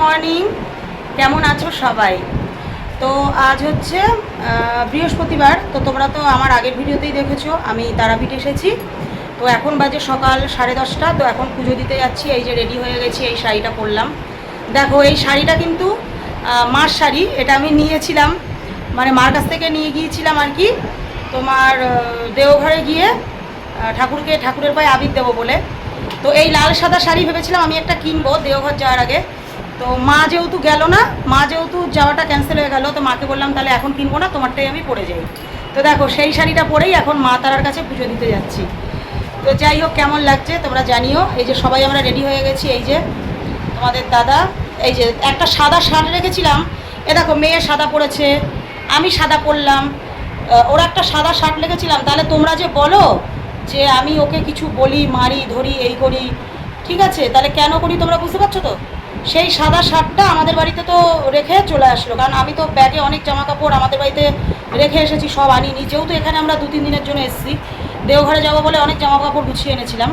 Morning. কেমন আছো সবাই? তো আজ হচ্ছে বৃহস্পতিবার, তো তোমরা তো আমার আগের ভিডিওতেই দেখেছ, আমি তারাপীঠ এসেছি। তো এখন বাজে সকাল সাড়ে দশটা, তো এখন পুজো দিতে যাচ্ছি, এই যে রেডি হয়ে গেছি, এই শাড়িটা পরলাম। দেখো, এই শাড়িটা কিন্তু মার শাড়ি, এটা আমি নিয়েছিলাম। মানে মার কাছ থেকে নিয়ে গিয়েছিলাম আর কি, তোমার দেওঘরে গিয়ে ঠাকুরকে, ঠাকুরের পায়ে আবির দেবো বলে। তো এই লাল সাদা শাড়ি ভেবেছিলাম আমি একটা কিনবো দেওঘর যাওয়ার আগে। তো মা যেহেতু গেল না, মা যেহেতু যাওয়াটা ক্যান্সেল হয়ে গেল, তো মাকে বললাম তাহলে এখন কিনবো না, তোমারটাই আমি পরে যাই। তো দেখো, সেই শাড়িটা পরেই এখন মা তারার কাছে পুজো দিতে যাচ্ছি। তো যাই হোক, কেমন লাগছে তোমরা জানিও। এই যে সবাই আমরা রেডি হয়ে গেছি, এই যে তোমাদের দাদা, এই যে একটা সাদা শার্ট রেখেছিলাম। এ দেখো, মেয়ে সাদা পরেছে, আমি সাদা পরলাম। ওরা একটা সাদা শার্ট রেখেছিলাম। তাহলে তোমরা যে বলো যে আমি ওকে কিছু বলি, মারি, ধরি, এই করি, ঠিক আছে? তাহলে কেন করি তোমরা বুঝতে পারছ তো? সেই সাদা শার্টটা আমাদের বাড়িতে তো রেখে চলে আসলো। কারণ আমি তো ব্যাগে অনেক জামা কাপড় আমাদের বাড়িতে রেখে এসেছি, সব আনিনি। যেহেতু এখানে আমরা দু তিন দিনের জন্য এসেছি, দেওঘরে যাব বলে অনেক জামা কাপড় গুছিয়ে এনেছিলাম।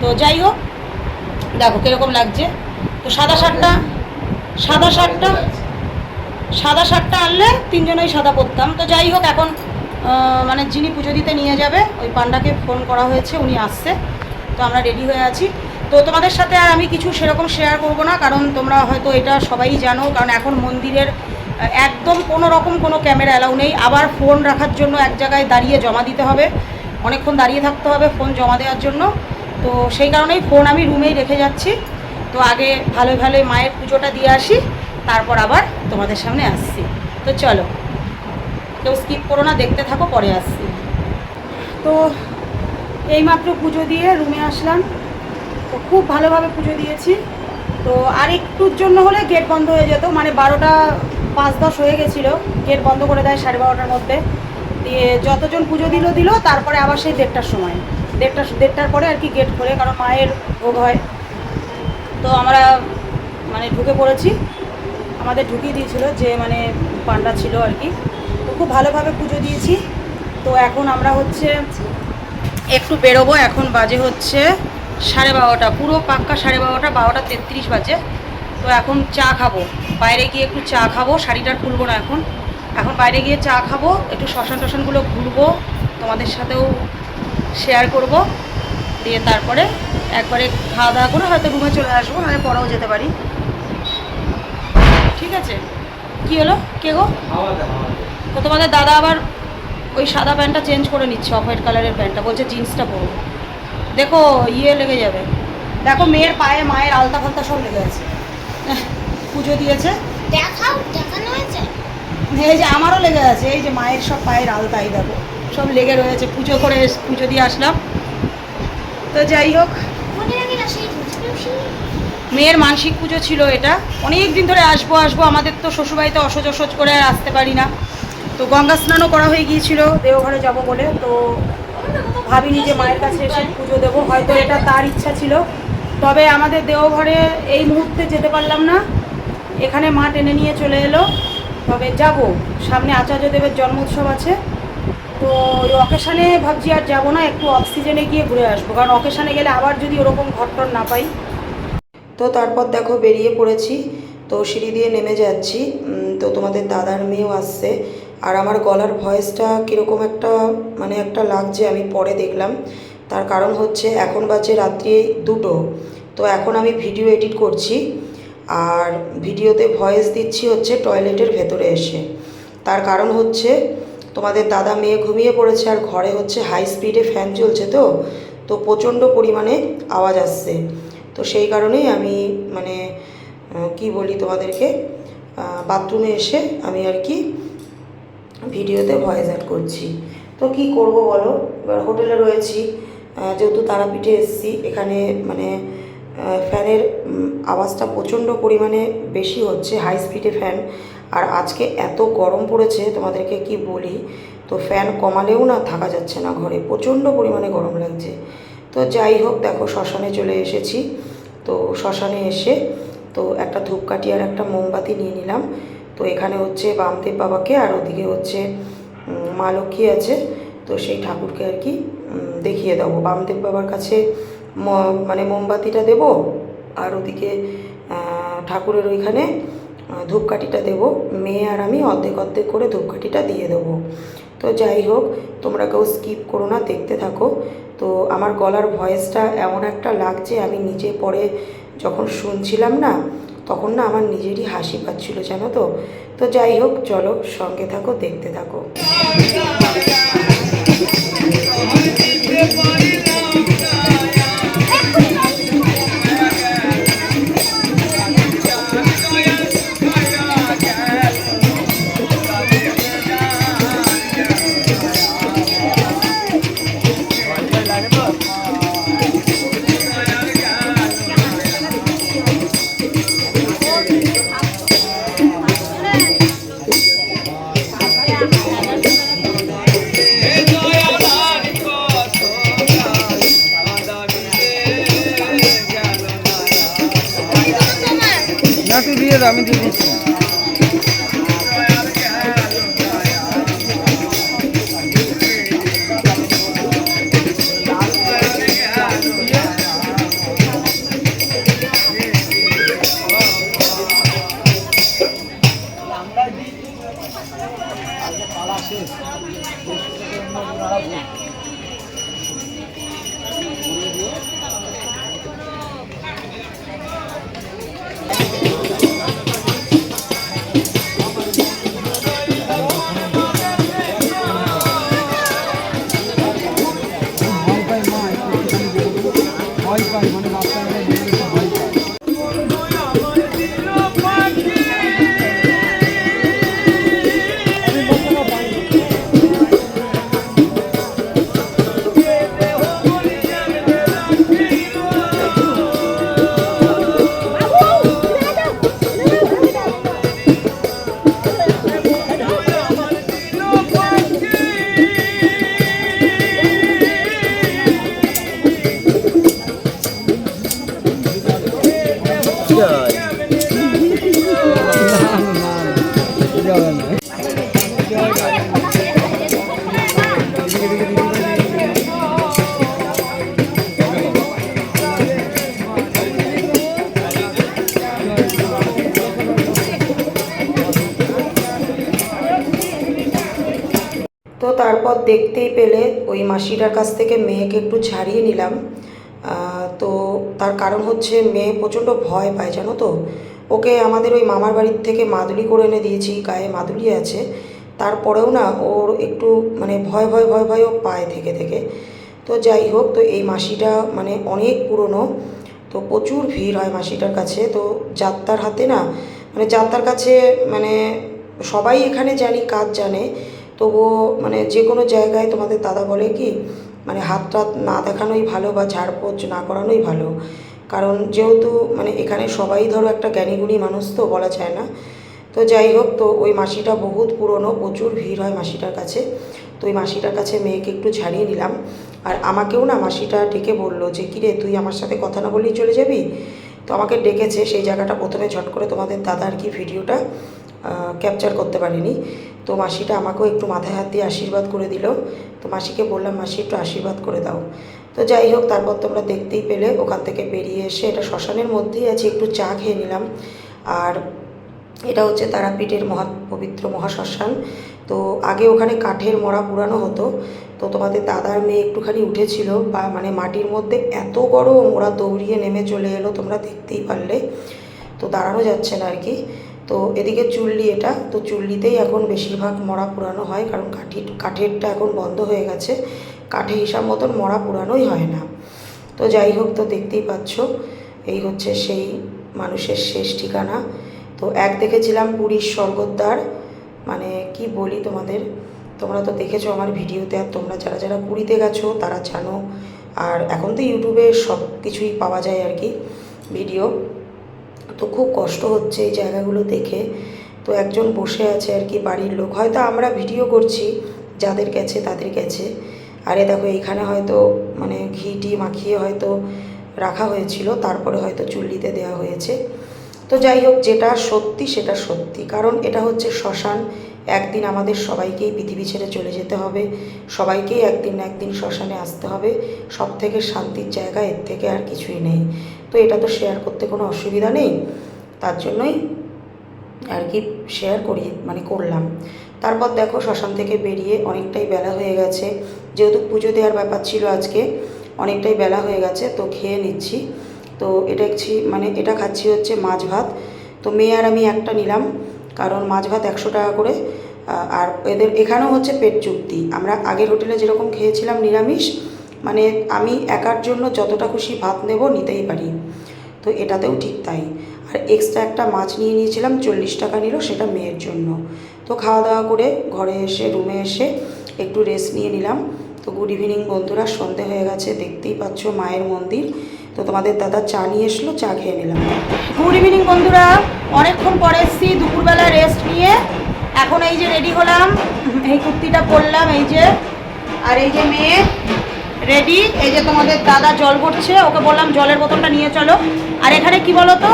তো যাই হোক, দেখো কীরকম লাগছে। তো সাদা শার্টটা সাদা শার্টটা সাদা শার্টটা আনলে তিনজনেই সাদা পরতাম। তো যাই হোক, এখন মানে যিনি পুজো দিতে নিয়ে যাবে, ওই পান্ডাকে ফোন করা হয়েছে, উনি আসছে। তো আমরা রেডি হয়ে আছি। তো তোমাদের সাথে আর আমি কিছু সেরকম শেয়ার করব না, কারণ তোমরা হয়তো এটা সবাই জানো, কারণ এখন মন্দিরের একদম কোনো রকম কোনো ক্যামেরা অ্যালাউ নেই। আবার ফোন রাখার জন্য এক জায়গায় দাঁড়িয়ে জমা দিতে হবে। অনেকক্ষণ দাঁড়িয়ে থাকতে হবে ফোন জমা দেওয়ার জন্য। তো সেই কারণেই ফোন আমি রুমেই রেখে যাচ্ছি। তো আগে ভালো ভালো মায়ের পুজোটা দিয়ে আসি, তারপর আবার তোমাদের সামনে আসছি। তো চলো, কেউ স্কিপ করো না, দেখতে থাকো, পরে আসছি। তো এইমাত্র পুজো দিয়ে রুমে আসলাম। তো খুব ভালোভাবে পুজো দিয়েছি। তো আর একটুর জন্য হলে গেট বন্ধ হয়ে যেত মানে বারোটা পাঁচ দশ হয়ে গেছিল, গেট বন্ধ করে দেয় সাড়ে বারোটার মধ্যে। দিয়ে যতজন পুজো দিল দিল, তারপরে আবার সেই দেড়টার সময়। দেড়টা, দেড়টার পরে আর কি গেট খোলে, কারণ মায়ের ভোগ হয়। তো আমরা মানে ঢুকে পড়েছি। আমাদের ঢুকিয়ে দিয়েছিল যে মানে পান্ডা ছিল আর কি। তো খুব ভালোভাবে পুজো দিয়েছি। তো এখন আমরা হচ্ছে একটু বেরোবো, এখন বাজে হচ্ছে সাড়ে বারোটা পুরো পাক্কা সাড়ে বারোটা বারোটা তেত্রিশ বাজে। তো এখন চা খাব। বাইরে গিয়ে একটু চা খাব শাড়িটা খুলবো না এখন। এখন বাইরে গিয়ে চা খাব একটু শ্মশান টশানগুলো ঘুরবো তোমাদের সাথেও শেয়ার করব। দিয়ে তারপরে একবারে খাওয়া দাওয়া করে হয়তো রুমে চলে আসব নাহলে পরেও যেতে পারি। ঠিক আছে? কি হলো? কে গো? তো তোমাদের দাদা আবার ওই সাদা প্যান্টটা চেঞ্জ করে নিচ্ছে অফ হোয়াইট কালারের প্যান্টটা বলছে জিন্সটা পরো দেখো ইয়ে লেগে যাবে। দেখো মেয়ের পায়ে মায়ের আলতা ফালতা সব লেগে আছে। পুজো দিয়েছে। দেখাও দেখানো হয়েছে? এই যে আমারও লেগে আছে এই যে মায়ের সব পায়ের আলতাই দেখো সব লেগে রয়েছে। পুজো করে পুজো দিয়ে আসলাম। তো যাই হোক। মেয়ের মানসিক পুজো ছিল এটা। অনেক দিন ধরে আসব আসব আমাদের তো শ্বশুরবাড়িতে অসজ অসজ করে আর আসতে পারি না। তো গঙ্গা স্নানও করা হয়ে গিয়েছিল দেওঘরে যাব বলে। তো ভাবিনি যে মায়ের কাছে এসে পুজো দেবো, হয়তো এটা তার ইচ্ছা ছিল। তবে আমাদের দেওঘরে এই মুহূর্তে যেতে পারলাম না। এখানে মা টেনে নিয়ে চলে এলো। তবে যাব। সামনে আচার্যদেবের জন্ম উৎসব আছে। তো ওই অকেশানে ভাবছি আর যাব না, একটু অক্সিজেনে গিয়ে ঘুরে আসব। কারণ অকেশানে গেলে আবার যদি ওরকম ঘটটর না পাই। তো তারপর দেখো বেরিয়ে পড়েছি। তো সিঁড়ি দিয়ে নেমে যাচ্ছি। তো তোমাদের দাদার মেয়েও আসছে। আর আমার গলার ভয়েসটা কীরকম একটা মানে একটা লাগছে, আমি পরে দেখলাম। তার কারণ হচ্ছে, এখন বাজে রাত্রি দুটো। তো এখন আমি ভিডিও এডিট করছি, আর ভিডিওতে ভয়েস দিচ্ছি হচ্ছে টয়লেটের ভেতরে এসে। তার কারণ হচ্ছে, তোমাদের দাদা মেয়ে ঘুমিয়ে পড়েছে, আর ঘরে হচ্ছে হাই স্পিডে ফ্যান চলছে তো তো প্রচণ্ড পরিমাণে আওয়াজ আসছে। তো সেই কারণেই আমি মানে কি বলি তোমাদেরকে বাথরুমে এসে আমি আর কি ভিডিওতে ভয়েস অ্যাড করছি। তো কি করব বলো? এবার হোটেলে রয়েছি। যেহেতু তারাপীঠে এসেছি, এখানে মানে ফ্যানের আওয়াজটা প্রচণ্ড পরিমাণে বেশি হচ্ছে হাই স্পিডে ফ্যান আর আজকে এত গরম পড়েছে, তোমাদেরকে কি বলি? তো ফ্যান কমালেও না, থাকা যাচ্ছে না ঘরে। প্রচণ্ড পরিমাণে গরম লাগছে। তো যাই হোক, দেখো শ্মশানে চলে এসেছি। তো শ্মশানে এসে, তো একটা ধূপকাঠি আর একটা মোমবাতি নিয়ে নিলাম। তো এখানে হচ্ছে বামদেব বাবাকে আর ওদিকে হচ্ছে মা লক্ষ্মী আছে। তো সেই ঠাকুরকে আর কি দেখিয়ে দেবো। বামদেব বাবার কাছে মানে মোমবাতিটা দেবো আর ওদিকে ঠাকুরের ওইখানে ধূপকাঠিটা দেবো। মেয়ে আর আমি অর্ধেক অর্ধেক করে ধূপকাঠিটা দিয়ে দেবো। তো যাই হোক, তোমরা কেউ স্কিপ করো না, দেখতে থাকো। তো আমার গলার ভয়েসটা এমন একটা লাগছে, আমি নিজে পরে যখন শুনছিলাম না তখন না আমার নিজেরই হাসি পাচ্ছিল, জানো তো? তো যাই হোক, চলো সঙ্গে থাকো, দেখতে থাকো। তারপর দেখতেই পেলে ওই মাসিটার কাছ থেকে মেয়েকে একটু ছাড়িয়ে নিলাম। তো তার কারণ হচ্ছে মেয়ে প্রচণ্ড ভয় পায়, জানো তো? ওকে আমাদের ওই মামার বাড়ির থেকে মাদুলি করে এনে দিয়েছি, গায়ে মাদুলি আছে। তারপরেও না ওর একটু মানে ভয় ভয় ভয় ভয় ও পায় থেকে থেকে। তো যাই হোক, তো এই মাসিটা মানে অনেক পুরনো, তো প্রচুর ভিড় হয় মাসিটার কাছে। তো যাত্রার হাতে না মানে যাত্রার কাছে মানে সবাই এখানে জানি কাজ জানে। তবুও মানে যে কোনো জায়গায় তোমাদের দাদা বলে কি মানে হাত টাত না দেখানোই ভালো বা ঝাড়পোছ না করানোই ভালো। কারণ যেহেতু মানে এখানে সবাই ধরো একটা জ্ঞানীগুণী মানুষ তো বলা যায় না। তো যাই হোক, তো ওই মাসিটা বহুত পুরনো, প্রচুর ভিড় হয় মাসিটার কাছে। তো ওই মাসিটার কাছে মেয়েকে একটু ছাড়িয়ে নিলাম। আর আমাকেও না মাসিটা ডেকে বলল যে কিরে তুই আমার সাথে কথা না বললেই চলে যাবি? তো আমাকে ডেকেছে, সেই জায়গাটা প্রথমে ঝট করে তোমাদের দাদা আর কি ভিডিওটা ক্যাপচার করতে পারিনি। তো মাসিটা আমাকেও একটু মাথায় হাত দিয়ে আশীর্বাদ করে দিল। তো মাসিকে বললাম, মাসি, একটু আশীর্বাদ করে দাও। তো যাই হোক, তারপর তোমরা দেখতেই পেলে, ওখান থেকে বেরিয়ে এসে এটা শ্মশানের মধ্যেই আছে, একটু চা খেয়ে নিলাম। আর এটা হচ্ছে তারাপীঠের মহা, পবিত্র মহাশ্মশান। তো আগে ওখানে কাঠের মরা পুরানো হতো। তো তোমাদের দাদার মেয়ে একটুখানি উঠেছিল, বা মানে মাটির মধ্যে এত গরম, ওরা দৌড়িয়ে নেমে চলে এলো, তোমরা দেখতেই পারলে। তো দাঁড়ানো যাচ্ছে না আর কি। তো এদিকে চুল্লি এটা, তো চুল্লিতেই এখন বেশিরভাগ মরা পুরানো হয়, কারণ কাঠি কাঠেরটা এখন বন্ধ হয়ে গেছে। কাঠে হিসাব মতন মরা পুরানোই হয় না। তো যাই হোক, তো দেখতেই পাচ্ছ, এই হচ্ছে সেই মানুষের শেষ ঠিকানা। তো এক দেখেছিলাম পুরীর স্বর্গদ্বার মানে কি বলি তোমাদের, তোমরা তো দেখেছ আমার ভিডিওতে, আর তোমরা যারা যারা পুরীতে গেছো, তারা জানো। আর এখন তো ইউটিউবে সব কিছুই পাওয়া যায় আর কি, ভিডিও। তো খুব কষ্ট হচ্ছে এই জায়গাগুলো দেখে। তো একজন বসে আছে আর কি বাড়ির লোক। হয়তো আমরা ভিডিও করছি, যাদের গেছে তাদের গেছে। আরে দেখো, এইখানে হয়তো মানে ঘি টি মাখিয়ে হয়তো রাখা হয়েছিল, তারপরে হয়তো চুল্লিতে দেওয়া হয়েছে। তো যাই হোক, যেটা সত্যি সেটা সত্যি। কারণ এটা হচ্ছে শ্মশান, একদিন আমাদের সবাইকেই পৃথিবী ছেড়ে চলে যেতে হবে। সবাইকেই একদিন না একদিন শ্মশানে আসতে হবে। সব থেকে শান্তির জায়গা, এর থেকে আর কিছুই নেই। তো এটা তো শেয়ার করতে কোনো অসুবিধা নেই। তার জন্যই আর কি শেয়ার করি মানে করলাম। তারপর দেখো শ্মশান থেকে বেরিয়ে অনেকটাই বেলা হয়ে গেছে। যেহেতু পুজো দেওয়ার ব্যাপার ছিল আজকে, অনেকটাই বেলা হয়ে গেছে, তো খেয়ে নিচ্ছি। তো এটা মানে এটা খাচ্ছি হচ্ছে মাছ ভাত। তো মেয়ে আর আমি একটা নিলাম, কারণ মাছ ভাত একশো টাকা করে। আর এদের এখানেও হচ্ছে পেট চুক্তি। আমরা আগের হোটেলে যেরকম খেয়েছিলাম নিরামিষ মানে আমি একার জন্য যতটা খুশি ভাত নেব নিতেই পারি। তো এটাতেও ঠিক তাই। আর এক্সট্রা একটা মাছ নিয়ে নিয়েছিলাম, চল্লিশ টাকা নিল সেটা মেয়ের জন্য। তো খাওয়া দাওয়া করে ঘরে এসে, রুমে এসে একটু রেস্ট নিয়ে নিলাম। তো গুড ইভিনিং বন্ধুরা, সন্ধে হয়ে গেছে, দেখতেই পাচ্ছ মায়ের মন্দির। তো তোমাদের দাদা চা নিয়ে এসলো, চা খেয়ে নিলাম। গুড ইভিনিং বন্ধুরা, অনেকক্ষণ পরে এসছি, দুপুরবেলা রেস্ট নিয়ে। এখন এই যে রেডি হলাম, এই কুর্তিটা পরলাম, এই যে। আর এই যে মেয়ে রেডি এই যে তোমাদের দাদা জল ভরছে, ওকে বললাম জলের বোতলটা নিয়ে চলো। আর এখানে কি বলো তো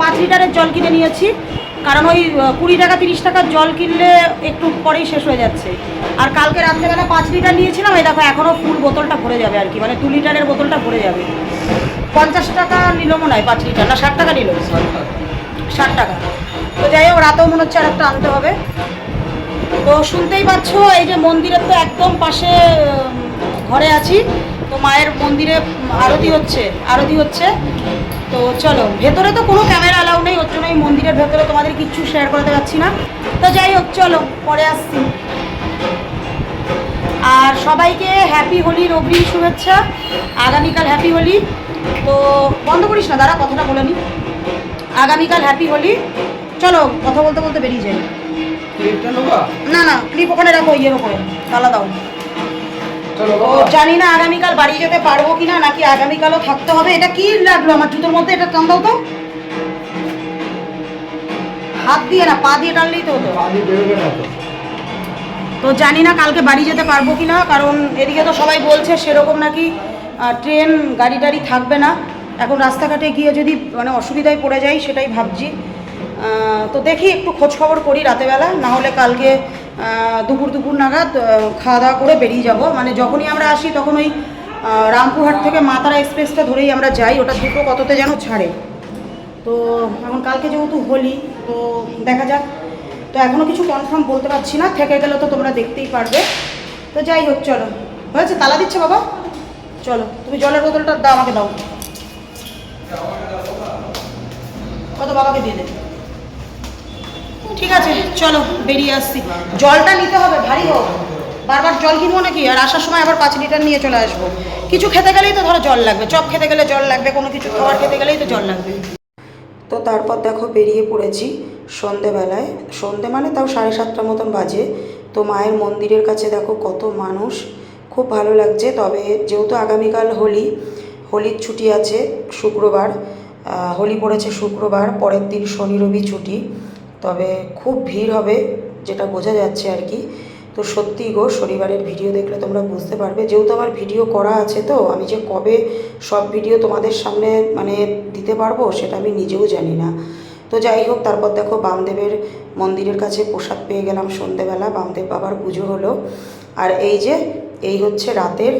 পাঁচ লিটারের জল কিনে নিয়েছি। কারণ ওই কুড়ি টাকা, তিরিশ টাকার জল কিনলে একটু পরেই শেষ হয়ে যাচ্ছে। আর কালকে রাত্রেবেলা পাঁচ লিটার নিয়েছিলাম, এই দেখো এখনও ফুল বোতলটা ভরে যাবে আর কি মানে দু লিটারের বোতলটা ভরে যাবে। পঞ্চাশ টাকা নিল মনে হয়, পাঁচ লিটার, না, ষাট টাকা নিল? ষাট টাকা। তো যাই হোক, রাতেও মনে হচ্ছে আর একটা আনতে হবে। তো শুনতেই পাচ্ছ, এই যে মন্দিরের তো একদম পাশে ঘরে আছি তো মায়ের মন্দিরে আরতি হচ্ছে আরতি হচ্ছে। তো চলো ভেতরে তো কোনো ক্যামেরা অ্যালাউ নেই ওর জন্য এই মন্দিরের ভেতরে তোমাদের কিচ্ছু শেয়ার করতে পারছি না। তো যাই হোক চলো পরে আসছি। আর সবাইকে হ্যাপি হোলির অগ্রিম শুভেচ্ছা। আগামীকাল হ্যাপি হোলি। তো বন্ধ করিস না দাঁড়া কথাটা বলে নি। আগামীকাল হ্যাপি হোলি। চলো কথা বলতে বলতে বেরিয়ে যাই। না না ক্লিপ ওখানে রাখো ইয়ের ওপরে। তালা দাও। ও জানি না আগামীকাল বাড়ি যেতে পারব কিনা নাকি আগামীকালও থাকতে হবে এটা কি লাগল আমার জুতোর মধ্যে? এটা টান দাও তো। হাত দিয়ে না পা দিয়ে টানলেই তো হতো। তো। তো জানি না কালকে বাড়ি যেতে পারব কি না কারণ এদিকে তো সবাই বলছে সেরকম নাকি ট্রেন গাড়ি টাড়ি থাকবে না। এখন রাস্তাঘাটে গিয়ে যদি মানে অসুবিধায় পড়ে যাই সেটাই ভাবছি। তো দেখি একটু খোঁজ খবর করি রাতেবেলা না হলে কালকে দুপুর দুপুর নাগাদ খাওয়া দাওয়া করে বেরিয়ে যাব। মানে যখনই আমরা আসি তখন ওই রামপুরহাট থেকে মাতারা এক্সপ্রেসটা ধরেই আমরা যাই। ওটা দুটো কততে যেন ছাড়ে। তো এখন কালকে যেহেতু হোলি, তো দেখা যাক। তো এখনও কিছু কনফার্ম বলতে পারছি না। থেকে গেলে তো তোমরা দেখতেই পারবে। তো যাই হোক, চলো। হয়েছে? তালা দিচ্ছে বাবা? চলো, তুমি জলের বোতলটা দাও, আমাকে দাও। কত বাবাকে দিয়ে দেবে ঠিক আছে, চলো, বেরিয়ে আসছি। জলটা নিতে হবে, ভারী হোক। বারবার জল কিনবো নাকি? আর আসার সময় আবার পাঁচ লিটার নিয়ে চলে আসব। কিছু খেতে গেলেই তো ধরো জল লাগবে। চপ খেতে গেলে জল লাগবে, কোনো কিছু খাবার খেতে গেলেই তো জল লাগবে। তো তারপর দেখো বেরিয়ে পড়েছি সন্ধেবেলায়। সন্ধে মানে তাও সাড়ে সাতটার মতন বাজে। তো মায়ের মন্দিরের কাছে দেখো কত মানুষ। খুব ভালো লাগছে। তবে যেহেতু আগামীকাল হোলি, হোলির ছুটি আছে শুক্রবার হোলি পড়েছে শুক্রবার, পরের দিন শনি রবি ছুটি। তবে খুব ভিড় হবে, যেটা বোঝা যাচ্ছে আর কি। তো সত্যি গো, শনিবারের ভিডিও দেখলে তোমরা বুঝতে পারবে। যেহেতু আমার ভিডিও করা আছে তো, আমি যে কবে সব ভিডিও তোমাদের সামনে মানে দিতে পারব সেটা আমি নিজেও জানি না। তো যাই হোক, তারপর দেখো বামদেবের মন্দিরের কাছে প্রসাদ পেয়ে গেলাম সন্ধেবেলা, বামদেব বাবার পুজো হলো। আর এই যে, এই হচ্ছে রাতের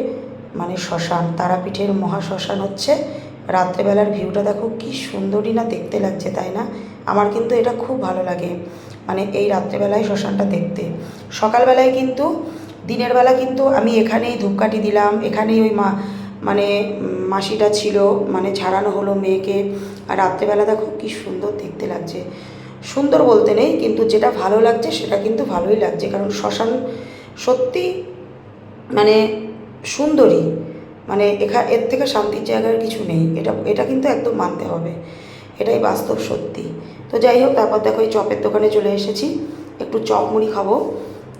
মানে শ্মশান, তারাপীঠের মহা শ্মশান হচ্ছে। রাত্রেবেলার ভিউটা দেখো কি সুন্দরই না দেখতে লাগছে, তাই না? আমার কিন্তু এটা খুব ভালো লাগে মানে এই রাত্রেবেলায় শ্মশানটা দেখতে। সকালবেলায় কিন্তু, দিনের বেলা কিন্তু আমি এখানেই ধূপকাঠি দিলাম, এখানেই ওই মা মানে মাসিটা ছিল মানে ছাড়ানো হলো মেয়েকে। আর রাত্রেবেলা দেখো কি সুন্দর দেখতে লাগছে। সুন্দর বলতে নেই, কিন্তু যেটা ভালো লাগছে সেটা কিন্তু ভালোই লাগছে, কারণ শ্মশান সত্যি মানে সুন্দরী। মানে এখা, এর থেকে শান্তির জায়গার কিছু নেই। এটা এটা কিন্তু একদম মানতে হবে। এটাই বাস্তব সত্যি। তো যাই হোক, তারপর দেখো এই চপের দোকানে চলে এসেছি। একটু চপ মুড়ি খাব।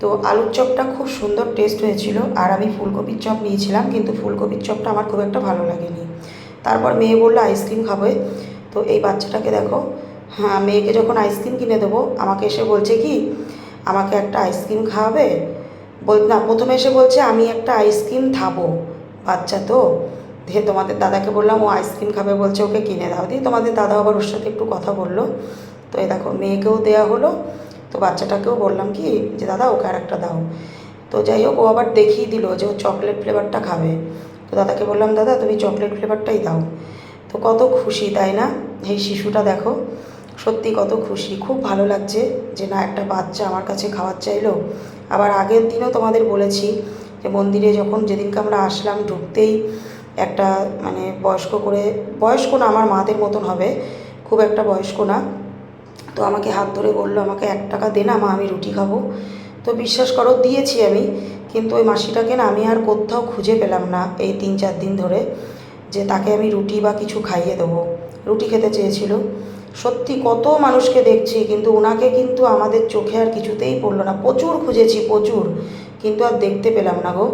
তো আলুর চপটা খুব সুন্দর টেস্ট হয়েছিল। আর আমি ফুলকপির চপ নিয়েছিলাম, কিন্তু ফুলকপির চপটা আমার খুব একটা ভালো লাগেনি। তারপর মেয়ে বলল, আইসক্রিম খাবে? তো এই বাচ্চাটাকে দেখো হ্যাঁ মেয়েকে যখন আইসক্রিম কিনে দেবো, আমাকে এসে বলছে কি, আমাকে একটা আইসক্রিম খাওয়াবে? বল, না, প্রথমে এসে বলছে, আমি একটা আইসক্রিম খাব। বাচ্চা তো। দিয়ে তোমাদের দাদাকে বললাম, ও আইসক্রিম খাবে বলছে, ওকে কিনে দাও। দিয়ে তোমাদের দাদা আবার ওর সাথে একটু কথা বলল। তো এই দেখো, মেয়েকেও দেয়া হলো। তো বাচ্চাটাকেও বললাম কি, যে দাদা, ওকে আর একটা দাও। তো যাই হোক, ও আবার দেখিয়ে দিল যে ও চকলেট ফ্লেভারটা খাবে। তো দাদাকে বললাম, দাদা, তুমি চকলেট ফ্লেভারটাই দাও। তো কত খুশি, তাই না? এই শিশুটা দেখো, সত্যি কত খুশি। খুব ভালো লাগছে যে না, একটা বাচ্চা আমার কাছে খাওয়ার চাইলো। আবার আগের দিনও তোমাদের বলেছি মন্দিরে যখন যেদিনকে আমরা আসলাম ঢুকতেই একটা মানে বয়স্ক করে, বয়স্ক না, আমার মাদের মতন হবে, খুব একটা বয়স্ক না। তো আমাকে হাত ধরে বলল, আমাকে এক টাকা দে না, মা, আমি রুটি খাব। তো বিশ্বাস করো, দিয়েছি আমি। কিন্তু ওই মাসিটাকে না, আমি আর কোথাও খুঁজে পেলাম না এই তিন চার দিন ধরে, যে তাকে আমি রুটি বা কিছু খাইয়ে দেবো। রুটি খেতে চেয়েছিল। সত্যি কত মানুষকে দেখছি, কিন্তু ওনাকে কিন্তু আমাদের চোখে আর কিছুতেই পড়ল না। প্রচুর খুঁজেছি, প্রচুর। কিন্তু আর দেখতে পেলাম না গো,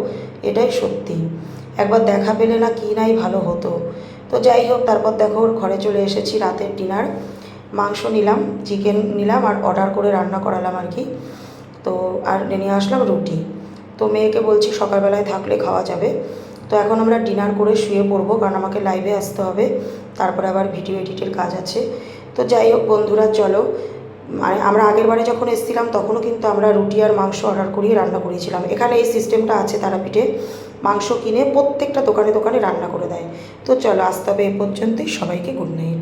এটাই সত্যি। একবার দেখা পেলে না কি নাই ভালো হতো। তো যাই হোক, তারপর দেখো ওর ঘরে চলে এসেছি রাতের ডিনার। মাংস নিলাম, চিকেন নিলাম আর অর্ডার করে রান্না করালাম আর কি। তো আর নিয়ে আসলাম রুটি। তো মেয়েকে বলছি সকালবেলায় থাকলে খাওয়া যাবে। তো এখন আমরা ডিনার করে শুয়ে পড়ব, কারণ আমাকে লাইভে আসতে হবে। তারপরে আবার ভিডিও এডিটের কাজ আছে। তো যাই হোক, বন্ধুরা, চলো। মানে আমরা আগের বারে যখন এসেছিলাম, তখনও কিন্তু আমরা রুটি আর মাংস অর্ডার করিয়ে রান্না করিয়েছিলাম। এখানে এই সিস্টেমটা আছে তারাপীঠে। মাংস কিনে প্রত্যেকটা দোকানে দোকানে রান্না করে দেয়। তো চলো আসতে হবে এ পর্যন্তই। সবাইকে গুড নাইট